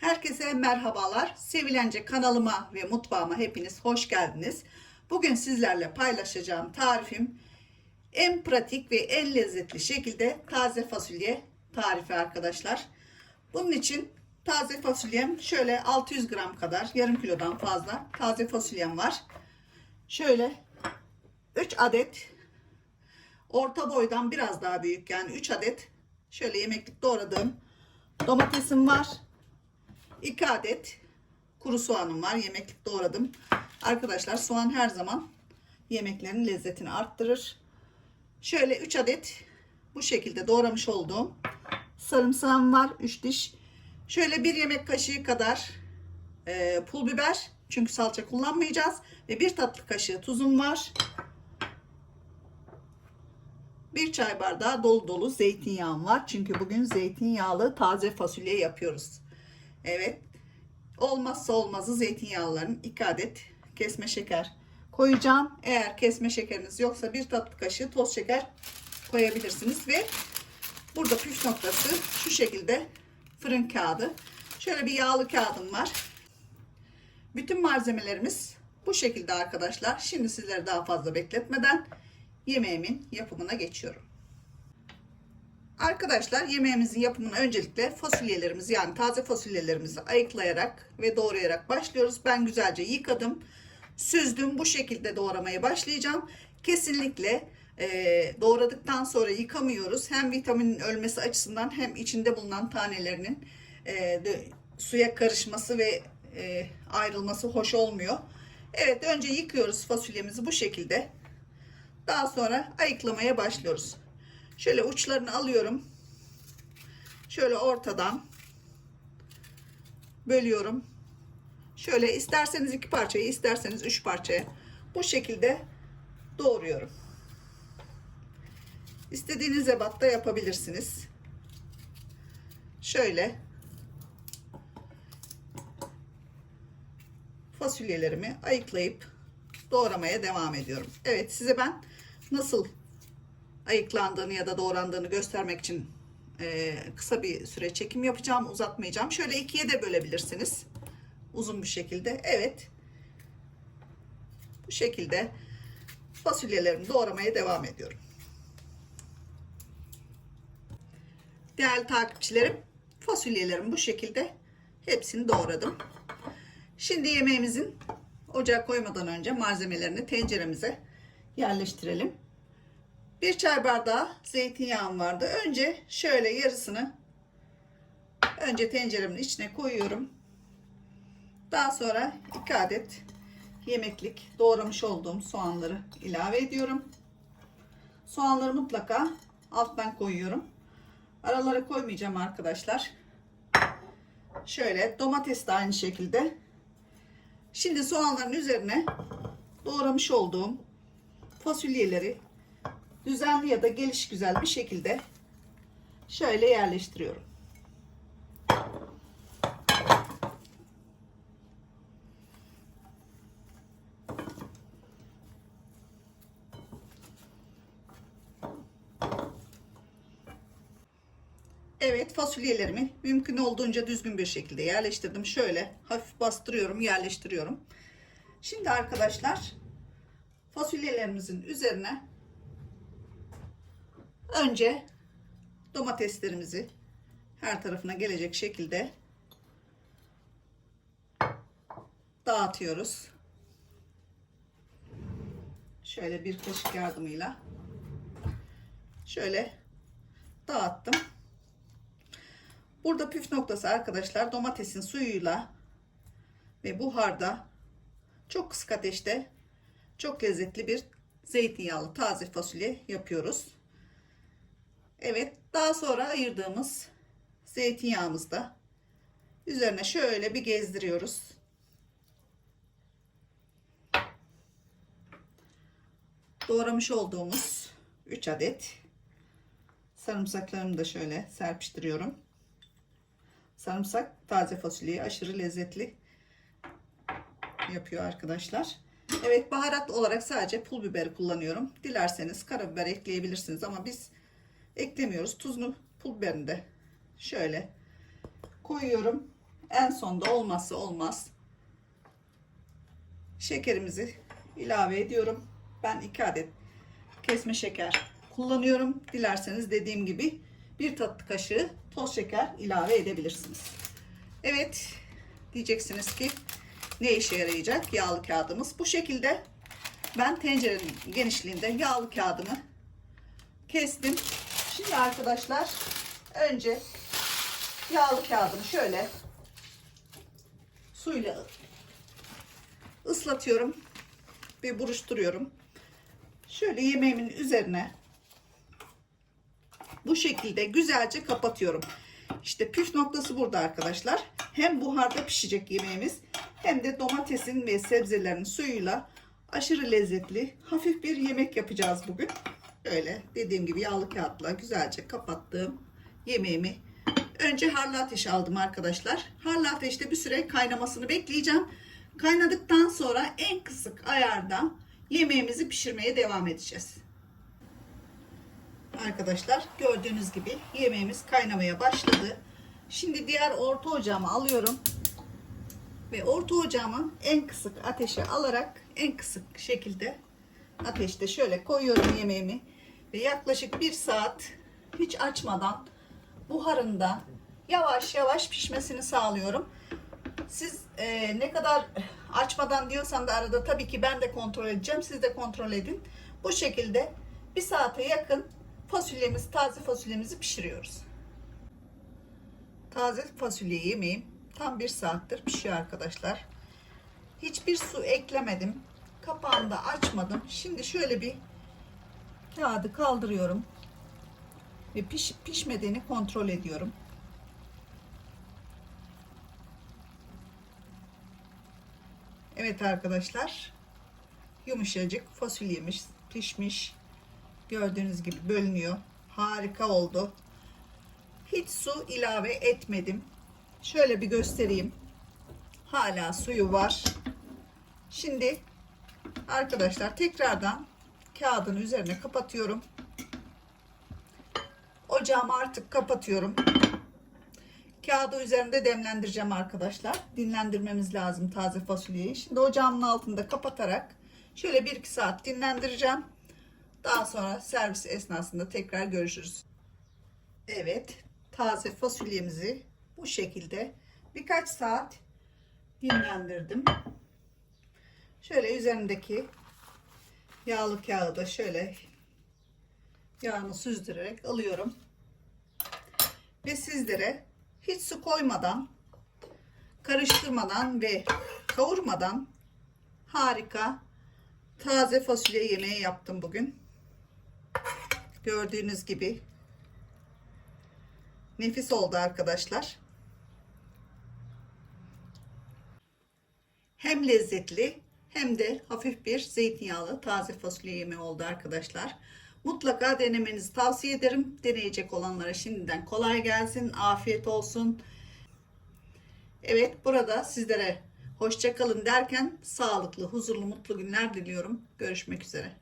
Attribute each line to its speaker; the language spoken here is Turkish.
Speaker 1: Herkese merhabalar. Sevilence kanalıma ve mutfağıma hepiniz hoş geldiniz. Bugün sizlerle paylaşacağım tarifim en pratik ve en lezzetli şekilde taze fasulye tarifi arkadaşlar. Bunun için taze fasulyem şöyle 600 gram kadar yarım kilodan fazla taze fasulyem var. Şöyle 3 adet orta boydan biraz daha büyük yani 3 adet şöyle yemeklik doğradığım domatesim var. 2 adet kuru soğanım var. Yemeklik doğradım. Arkadaşlar soğan her zaman yemeklerin lezzetini arttırır. Şöyle 3 adet bu şekilde doğramış olduğum sarımsağım var. 3 diş. Şöyle bir yemek kaşığı kadar e, pul biber. Çünkü salça kullanmayacağız. Ve bir tatlı kaşığı tuzum var. Bir çay bardağı dolu dolu zeytinyağım var. Çünkü bugün zeytinyağlı taze fasulye yapıyoruz. Evet. Olmazsa olmazı zeytinyağlıların 2 adet kesme şeker koyacağım. Eğer kesme şekeriniz yoksa bir tatlı kaşığı toz şeker koyabilirsiniz ve burada püf noktası şu şekilde fırın kağıdı. Şöyle bir yağlı kağıdım var. Bütün malzemelerimiz bu şekilde arkadaşlar. Şimdi sizleri daha fazla bekletmeden yemeğimin yapımına geçiyorum. Arkadaşlar yemeğimizin yapımına öncelikle fasulyelerimizi yani taze fasulyelerimizi ayıklayarak ve doğrayarak başlıyoruz. Ben güzelce yıkadım, süzdüm. Bu şekilde doğramaya başlayacağım. Kesinlikle e, doğradıktan sonra yıkamıyoruz. Hem vitaminin ölmesi açısından hem içinde bulunan tanelerinin e, de, suya karışması ve e, ayrılması hoş olmuyor. Evet önce yıkıyoruz fasulyemizi bu şekilde. Daha sonra ayıklamaya başlıyoruz. Şöyle uçlarını alıyorum. Şöyle ortadan bölüyorum. Şöyle isterseniz iki parçayı, isterseniz üç parçaya bu şekilde doğruyorum. İstediğiniz ebatta yapabilirsiniz. Şöyle fasulyelerimi ayıklayıp doğramaya devam ediyorum. Evet size ben nasıl ayıklandığını ya da doğrandığını göstermek için e, kısa bir süre çekim yapacağım. Uzatmayacağım. Şöyle ikiye de bölebilirsiniz. Uzun bir şekilde. Evet. Bu şekilde fasulyelerimi doğramaya devam ediyorum. Değerli takipçilerim fasulyelerimi bu şekilde hepsini doğradım. Şimdi yemeğimizin ocağa koymadan önce malzemelerini tenceremize yerleştirelim. Bir çay bardağı zeytinyağım vardı. Önce şöyle yarısını önce tenceremin içine koyuyorum. Daha sonra 2 adet yemeklik doğramış olduğum soğanları ilave ediyorum. Soğanları mutlaka alttan koyuyorum. Aralara koymayacağım arkadaşlar. Şöyle domates de aynı şekilde. Şimdi soğanların üzerine doğramış olduğum fasulyeleri düzenli ya da geliş güzel bir şekilde şöyle yerleştiriyorum. Evet fasulyelerimi mümkün olduğunca düzgün bir şekilde yerleştirdim. Şöyle hafif bastırıyorum, yerleştiriyorum. Şimdi arkadaşlar fasulyelerimizin üzerine önce domateslerimizi her tarafına gelecek şekilde dağıtıyoruz. Şöyle bir kaşık yardımıyla şöyle dağıttım. Burada püf noktası arkadaşlar domatesin suyuyla ve buharda çok kısık ateşte çok lezzetli bir zeytinyağlı taze fasulye yapıyoruz. Evet daha sonra ayırdığımız zeytinyağımızı da üzerine şöyle bir gezdiriyoruz. Doğramış olduğumuz 3 adet sarımsaklarımı da şöyle serpiştiriyorum. Sarımsak taze fasulyeyi aşırı lezzetli yapıyor arkadaşlar. Evet baharat olarak sadece pul biberi kullanıyorum. Dilerseniz karabiber ekleyebilirsiniz ama biz eklemiyoruz. Tuzunu pul biberini de şöyle koyuyorum. en sonda olmazsa olmaz şekerimizi ilave ediyorum. Ben 2 adet kesme şeker kullanıyorum. Dilerseniz dediğim gibi bir tatlı kaşığı toz şeker ilave edebilirsiniz. Evet diyeceksiniz ki ne işe yarayacak yağlı kağıdımız. Bu şekilde ben tencerenin genişliğinde yağlı kağıdımı kestim. Şimdi arkadaşlar önce yağlı kağıdımı şöyle suyla ıslatıyorum ve buruşturuyorum. Şöyle yemeğimin üzerine bu şekilde güzelce kapatıyorum. İşte püf noktası burada arkadaşlar. Hem buharda pişecek yemeğimiz hem de domatesin ve sebzelerin suyuyla aşırı lezzetli hafif bir yemek yapacağız bugün. Öyle dediğim gibi yağlı kağıtla güzelce kapattığım yemeğimi önce harlı ateşe aldım arkadaşlar. Harlı ateşte bir süre kaynamasını bekleyeceğim. Kaynadıktan sonra en kısık ayarda yemeğimizi pişirmeye devam edeceğiz. Arkadaşlar gördüğünüz gibi yemeğimiz kaynamaya başladı. Şimdi diğer orta ocağımı alıyorum. Ve orta ocağımı en kısık ateşe alarak en kısık şekilde ateşte şöyle koyuyorum yemeğimi. Ve yaklaşık bir saat hiç açmadan buharında yavaş yavaş pişmesini sağlıyorum. Siz e, ne kadar açmadan diyorsam da arada tabii ki ben de kontrol edeceğim. Siz de kontrol edin. Bu şekilde bir saate yakın fasulyemiz, taze fasulyemizi pişiriyoruz. Taze fasulye yemeğim tam bir saattir pişiyor arkadaşlar. Hiçbir su eklemedim. Kapağını da açmadım. Şimdi şöyle bir kağıdı kaldırıyorum. Ve piş, pişmediğini kontrol ediyorum. Evet arkadaşlar. Yumuşacık fasulyemiz pişmiş. Gördüğünüz gibi bölünüyor. Harika oldu. Hiç su ilave etmedim. Şöyle bir göstereyim. Hala suyu var. Şimdi arkadaşlar tekrardan kağıdın üzerine kapatıyorum. Ocağımı artık kapatıyorum. Kağıdı üzerinde demlendireceğim arkadaşlar. Dinlendirmemiz lazım taze fasulyeyi. Şimdi ocağımın altında kapatarak şöyle 1-2 saat dinlendireceğim. Daha sonra servis esnasında tekrar görüşürüz. Evet, taze fasulyemizi bu şekilde birkaç saat dinlendirdim. Şöyle üzerindeki yağlı kağıdı şöyle yağını süzdürerek alıyorum. Ve sizlere hiç su koymadan, karıştırmadan ve kavurmadan harika taze fasulye yemeği yaptım bugün. Gördüğünüz gibi nefis oldu arkadaşlar. Hem lezzetli hem de hafif bir zeytinyağlı taze fasulye yemeği oldu arkadaşlar. Mutlaka denemenizi tavsiye ederim. Deneyecek olanlara şimdiden kolay gelsin, afiyet olsun. Evet burada sizlere hoşça kalın derken sağlıklı, huzurlu, mutlu günler diliyorum. Görüşmek üzere.